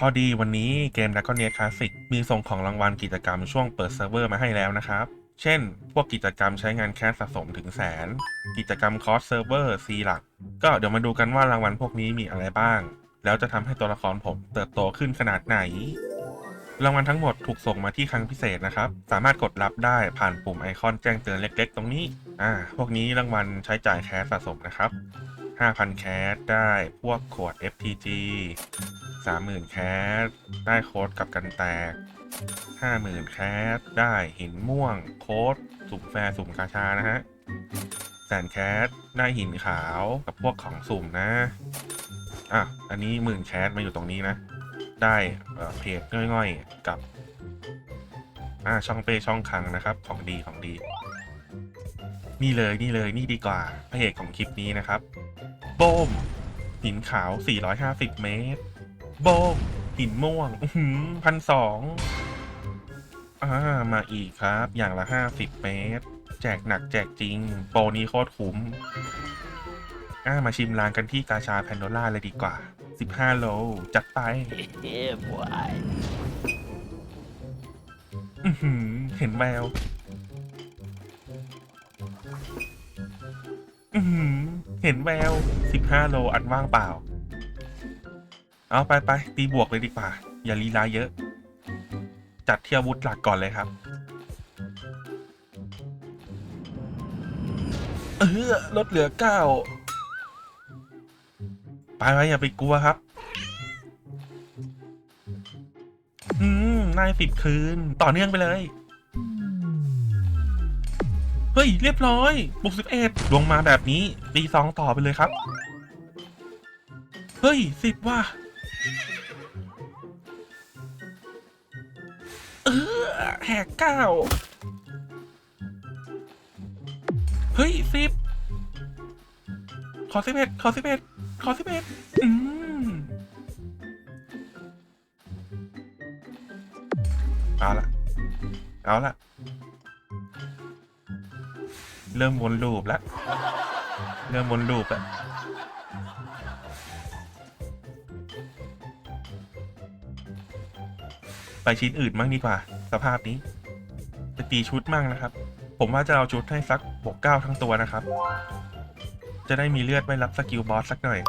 พอดีวันนี้เกม Dragon Age Classic มีส่งของรางวัลกิจกรรมช่วงเปิดเซิร์ฟเวอร์มาให้แล้วนะครับ เช่น พวกกิจกรรมใช้งานแคสสะสมถึงแสน กิจกรรมคอสเซิร์ฟเวอร์ซีหลัก ก็เดี๋ยวมาดูกันว่ารางวัลพวกนี้มีอะไรบ้าง แล้วจะทำให้ตัวละครผมเติบโตขึ้นขนาดไหน รางวัลทั้งหมดถูกส่งมาที่ครั้งพิเศษนะครับ สามารถกดรับได้ผ่านปุ่มไอคอนแจ้งเตือนเล็ก ๆ ตรงนี้ อ่า พวกนี้รางวัลใช้จ่ายแคสสะสมนะครับ 5,000 แคสได้พวกขวด FTG 30,000 แคสได้โค้ดกับกันแตก 50,000 แคสได้หินม่วงโค้ดสุ่มแฟร์สุ่มกาชานะฮะแสนแคสได้หินขาวกับพวกของสุ่มนะ อะ อันนี้หมื่นแคสมาอยู่ตรงนี้นะ ได้เเพจง่อยๆกับ อ่าช่องเป้ช่องคังนะครับ ของดีของดี นี่เลยนี่เลยนี่ดีกว่าพระเอกของคลิปนี้นะครับ โบมหินขาว 450 เมตร โบมหินม่วงพันสองอ่ามาอีกครับ อย่างละ 50 เมตร แจกหนักแจกจริง โปรนี้โคตรคุ้มอ่ามาชิมลางกันที่กาชาแพนโดล่าเลยดีกว่า 15 โล จัดไป Yeah, boy. อื้อหือเห็นแวว เห็นแวว15โลอันว่างเปล่า เอาไปไปตีบวกเลยดีกว่า อย่าลีลาเยอะ จัดเที่ยววุธหลักก่อนเลยครับ เออลดเหลือเก้าไปไปอย่าไปกลัวครับ อืมนายสิบคืน ต่อเนื่องไปเลย เฮ้ย เรียบร้อยบุกสิบเอ็ดลงมาแบบนี้ตีสองต่อไปเลยครับ เฮ้ยสิบว่ะเออแหกเก้าเฮ้ยสิบขอสิบเอ็ดขอสิบเอ็ดขอสิบเอ็ดอืมเอาละเอาละ เริ่มวนลูปแล้ว เริ่มวนลูปแล้วไปชิ้นอื่นมั่งดีกว่า สภาพนี้จะตีชุดมั่งนะครับ ผมว่าจะเอาชุดให้สักบวกเก้าทั้งตัวนะครับ จะได้มีเลือดไว้รับสกิลบอสสักหน่อย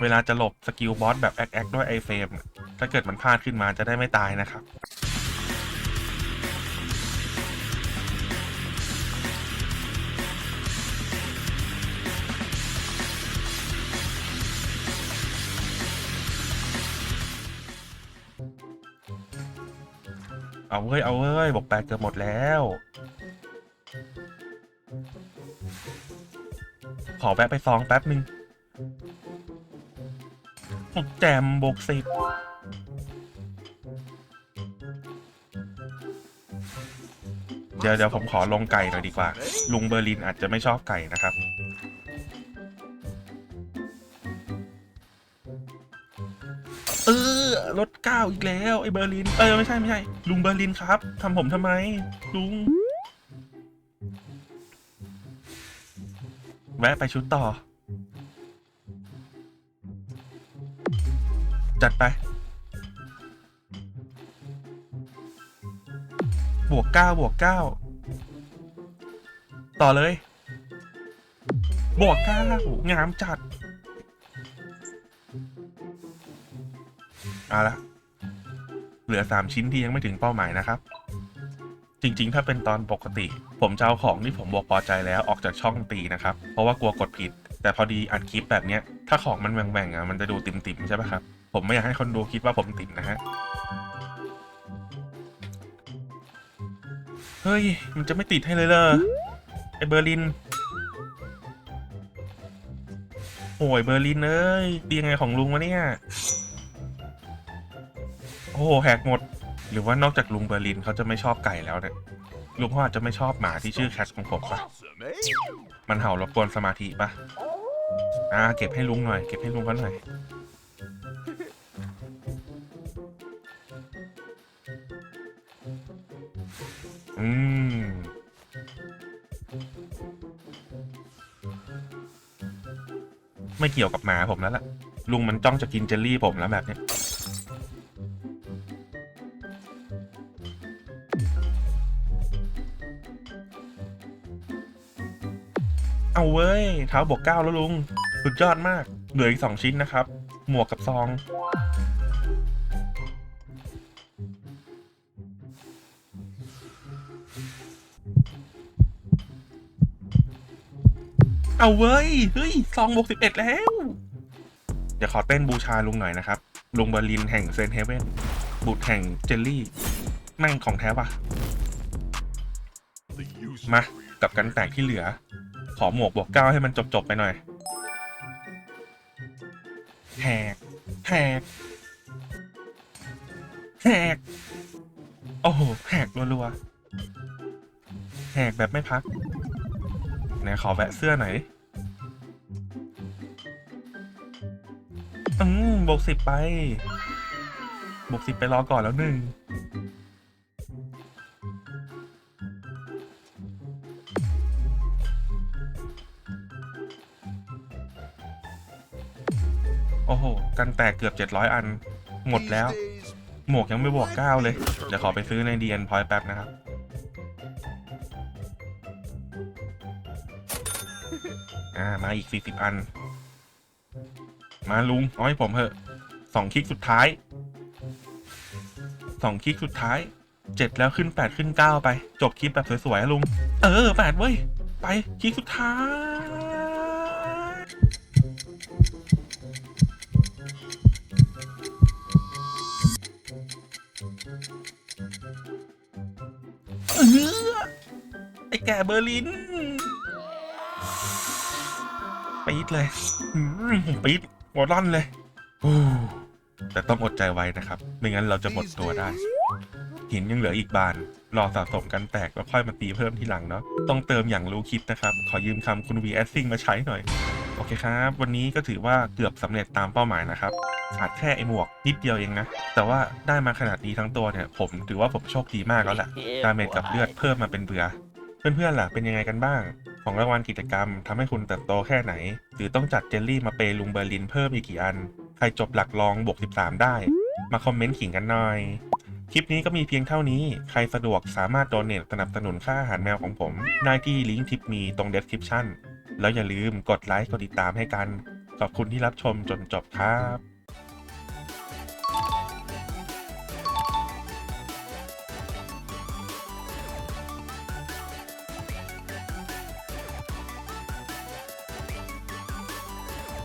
เวลาจะหลบสกิลบอสแบบแอคแอคด้วยไอเฟรมน่ะถ้าเกิดมันพลาดขึ้นมาจะได้ไม่ตายนะครับ เอาเว้ย เอาเว้ย บอกแปดเกือบหมดแล้ว ขอแวะไปซองแป๊บหนึ่งแจมบวกสิบเดี๋ยวเดี๋ยวผมขอลงไก่หน่อยดีกว่า ลุงเบอร์ลินอาจจะไม่ชอบไก่นะครับ เออ รถเก้าอีกแล้วไอ้เบอร์ลิน เออไม่ใช่ไม่ใช่ ลุงเบอร์ลินครับทำผมทำไม ลุง แวะไปชุดต่อ จัดไป บวกเก้าบวกเก้าต่อเลย บวกเก้างามจัด เอาละเหลือสามชิ้นที่ยังไม่ถึงเป้าหมายนะครับ จริงๆ ถ้าเป็นตอนปกติ ผมจะเอาของที่ผมบอกพอใจแล้วออกจากช่องตีนะครับ เพราะว่ากลัวกดผิด แต่พอดีอัดคลิปแบบเนี้ย ถ้าของมันแหว่งๆอะมันจะดูติ่มๆใช่ปะครับ ผมไม่อยากให้คนดูคิดว่าผมติ่มนะฮะเฮ้ย มันจะไม่ติดให้เลยเหรอไอเบอร์ลินโอ้ยเบอร์ลินเอ้ยตียังไงของลุงวะเนี่ย โอ้โหแหกหมด หรือว่านอกจากลุงเบอร์ลินเขาจะไม่ชอบไก่แล้วเนี่ยลุงเขาอาจจะไม่ชอบหมาที่ชื่อแคทของผมปะมันเห่ารบกวนสมาธิปะอ่าเก็บให้ลุงหน่อยเก็บให้ลุงเขาหน่อยอืมไม่เกี่ยวกับหมาผมแล้วล่ะลุงมันจ้องจะกินเจลลี่ผมแล้วแบบเนี้ย เอาเว้ย เท้าบวกเก้าแล้วลุง สุดยอดมาก เหลืออีกสองชิ้นนะครับ หมวกกับซอง เอาเว้ย เฮ้ย ซองบวกสิบเอ็ดแล้ว เดี๋ยวขอเต้นบูชาลุงหน่อยนะครับ ลุงเบอร์ลินแห่งเซนเฮเว่น บุตรแห่งเจลลี่ แม่งของแท้ปะมา กับกันแตกที่เหลือ ขอหมวกบวกเก้าให้มันจบๆไปหน่อยแหกแหกแหกโอ้โหแหกรัวๆแหกแบบไม่พักไหนขอแวะเสื้อหน่อยอืมบวกสิบไปบวกสิบไปรอก่อนแล้วหนึ่ง อ้โห กันแตกเกือบเจ็ดร้อยอัน หมดแล้ว หมวกยังไม่บวกเก้าเลย เดี๋ยวขอไปซื้อในดีเอ็นพอยแป๊บนะครับ อ่า มาอีกสี่สิบอัน มาลุงเอาให้ผมเถอะสองคลิกสุดท้ายสองคลิกสุดท้ายเจ็ดแล้วขึ้นแปดขึ้นเก้าไป จบคลิปแบบสวยๆลุง เออแปดเว้ย ไปคลิกสุดท้าย ก่เบอร์ลินปี๊ดเลยปี๊ดหัวร่อนเลยแต่ต้องอดใจไว้นะครับ ไม่งั้นเราจะหมดตัวได้ หินยังเหลืออีกบาน รอสะสมกันแตกแล้วค่อยมาตีเพิ่มทีหลังเนาะ ต้องเติมอย่างรู้คิดนะครับ ขอยืมคำคุณ V S ซิงมาใช้หน่อย โอเคครับ วันนี้ก็ถือว่าเกือบสำเร็จตามเป้าหมายนะครับขาดแค่ไอหมวกนิดเดียวเองนะ แต่ว่าได้มาขนาดนี้ทั้งตัวเนี่ย ผมถือว่าผมโชคดีมากแล้วแหละดาเมจกับเลือดเพิ่มมาเป็นเบือ เพื่อนๆล่ะเป็นยังไงกันบ้าง ของรางวัลกิจกรรมทำให้คุณเติบโตแค่ไหน หรือต้องจัดเจลลี่มาเปย์ลุงเบอร์ลินเพิ่มอีกกี่อัน ใครจบหลักรองบวก 13 ได้ มาคอมเมนต์ขิงกันหน่อย คลิปนี้ก็มีเพียงเท่านี้ ใครสะดวกสามารถโดเนทสนับสนุนค่าอาหารแมวของผม ได้ที่ลิงก์ทิปมีตรง description แล้วอย่าลืมกดไลค์กดติดตามให้กัน ขอบคุณที่รับชมจนจบครับ